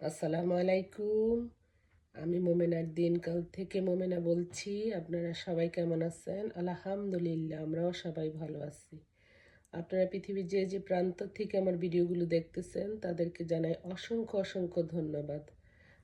আসসালামু আলাইকুম। আমি মোমেনার দিনকাল থেকে মোমেনা বলছি। আপনারা সবাই কেমন আছেন? আলহামদুলিল্লাহ, আমরাও সবাই ভালো আছি। আপনারা পৃথিবীর যে যে প্রান্ত থেকে আমার ভিডিওগুলো দেখতেছেন, তাদেরকে জানাই অসংখ্য অসংখ্য ধন্যবাদ।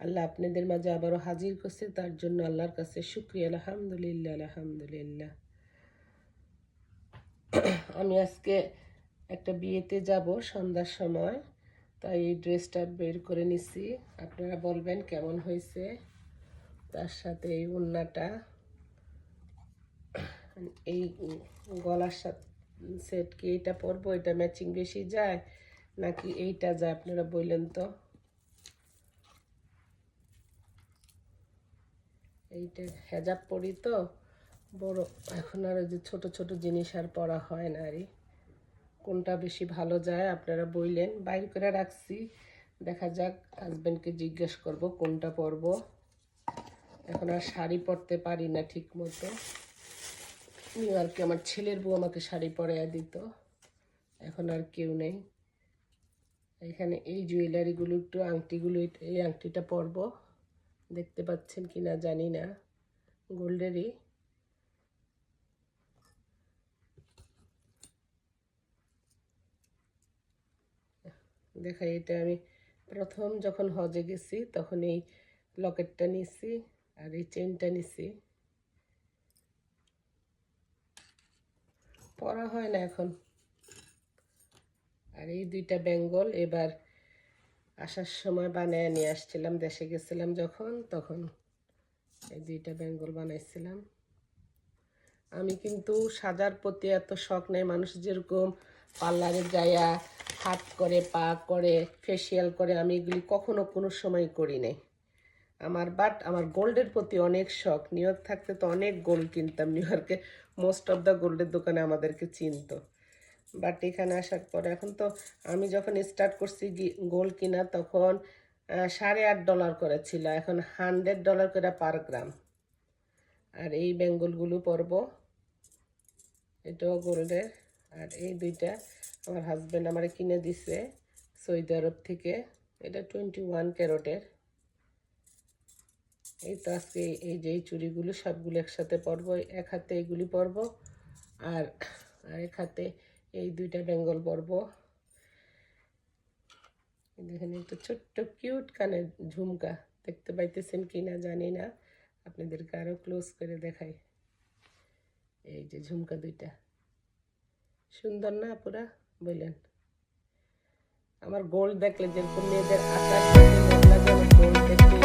আল্লাহ আপনাদের মাঝে আবারও হাজির করছে, তার জন্য আল্লাহর কাছে শুক্রিয়া। আলহামদুলিল্লাহ আলহামদুলিল্লাহ। আমি আজকে একটা বিয়েতে যাব সন্ধ্যার সময়। তাই এই ড্রেসটা বের করে নিছি। আপনারা বলবেন কেমন হয়েছে? তার সাথে এই ওড়নাটা এই গলার সেট কি এইটা পরবো, এটা ম্যাচিং বেশি যায়? নাকি এইটা যায়, আপনারা বললেন তো। এইটা হেজাব পরি তো। বড়, এখন আর যে ছোট ছোট জিনিস আর পরা হয় না আরই কোনটা বেশি ভালো যায় আপনারা বইলেন। বাইর করে রাখছি। দেখা যাক হাজব্যান্ডকে জিজ্ঞেস করব কোনটা পরব। এখন আর শাড়ি পরতে পারি না ঠিক মতো নিউ ইয়র্কে আমার ছেলের বউ আমাকে শাড়ি পরাইয়া দিত। এখন আর কেউ নেই। এখানে এই জুয়েলারিগুলো একটু আংটিগুলো, এই আংটিটা পরব। দেখতে পাচ্ছেন কি না জানি না। গোল্ডেরই। দেখাই এটা আমি প্রথম যখন হজে গেছি, তখন এই লকেটটা নিছি আর এই চেনটা নিছি। পরা হয় না এখন। আর এই দুইটা বেঙ্গল এবার আসার সময় বানায় নিয়ে আসছিলাম, দেশে গেছিলাম যখন, তখন এই দুইটা বেঙ্গল বানাইছিলাম। আমি কিন্তু সাজার প্রতি এত শখ নেই, মানুষ যেরকম পার্লারে যাইয়া হাত করে, পা করে ফেসিয়াল করে আমি এগুলি কখনো কোনো সময় করি নাই। আমার বাট আমার গোল্ডের প্রতি অনেক শখ। নিউ ইয়র্ক থাকতে তো অনেক গোল্ড কিনতাম। নিউ ইয়র্কে মোস্ট অফ দ্য গোল্ডের দোকানে আমাদেরকে চিনত। বাট এখানে আসার পরে এখন তো আমি যখন স্টার্ট করছি গোল্ড কিনা তখন সাড়ে আট ডলার করে ছিল। এখন হান্ড্রেড ডলার করে পার গ্রাম আর এই বেঙ্গলগুলো পরব। এটাও গোল্ডের আর এই দুইটা আমার হাজব্যান্ড আমার কিনে দিছে সৌদি আরব থেকে। এটা টোয়েন্টি ওয়ান ক্যারোটের। এই তো আজকে এই যে চুড়িগুলো সবগুলো একসাথে পরবো, এক হাতে এইগুলি পরবো আর আরেক হাতে এই দুইটা বেঙ্গল পরবো। দেখেন একটু ছোট্ট কিউট কানের ঝুমকা। দেখতে পাইতেছেন কি না জানি না। আপনাদেরকে আরও ক্লোজ করে দেখাই। এই যে ঝুমকা দুইটা। সুন্দর না পুরা বললেন আমার গোল্ড দেখলে যেরকম মেয়েদের আকাশ গোল্ড দেখলেই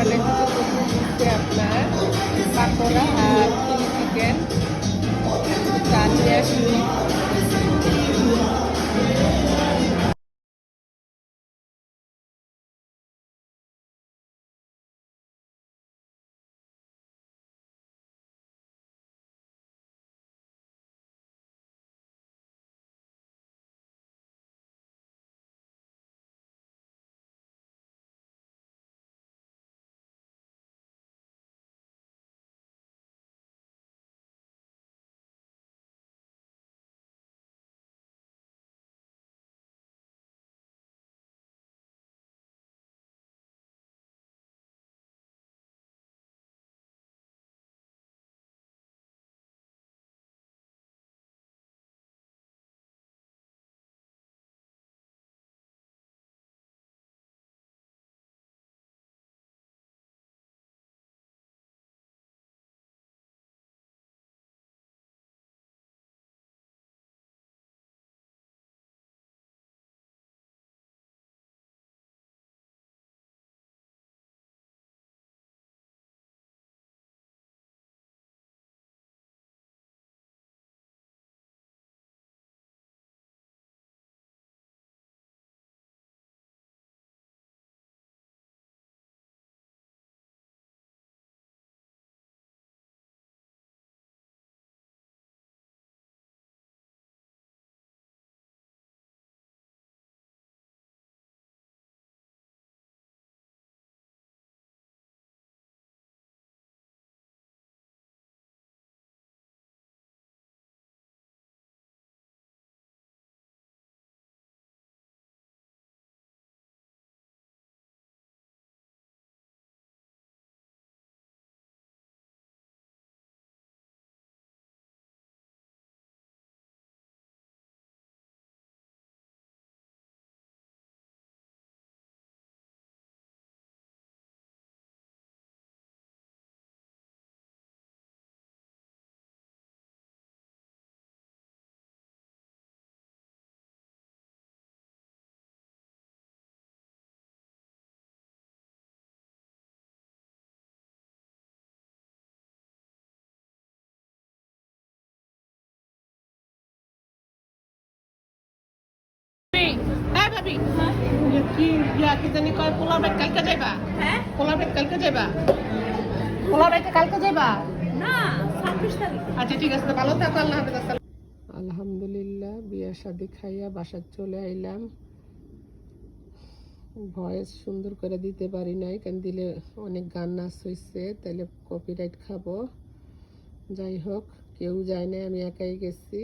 এখানে হচ্ছে আপনার পাকোড়া আর চিলি চিকেন। চা হ্যাঁ ভাবি কি ইয়া কি জানি কয় পোলাও বেট কালকে যাইবা? হ্যাঁ? পোলাও বেট কালকে যাইবা? পোলাও বেটে কালকে যাইবা? না ছাব্বিশ তারিখ। আচ্ছা ঠিক আছে ভালো থাকো আল্লাহ হাফেজ আলহামদুলিল্লাহ বিয়ে শাদি খাইয়া বাসায় চলে আইলাম। ভয়েস সুন্দর করে দিতে পারি নাই কেন দিলে অনেক গান নাচ হয়েছে তাহলে কপিরাইট খাব। যাই হোক কেউ যায় না আমি একাই গেছি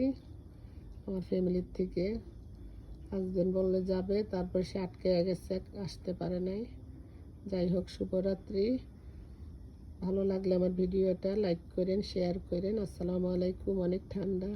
আমার ফ্যামিলির থেকে। হাজবেন্ড বললে যাবে, তারপর সে আটকে গেছে, আসতে পারে নাই। যাই হোক, শুভরাত্রি। ভালো লাগলে আমার ভিডিওটা লাইক করেন, শেয়ার করেন। আসসালামু আলাইকুম, অনেক ঠান্ডা।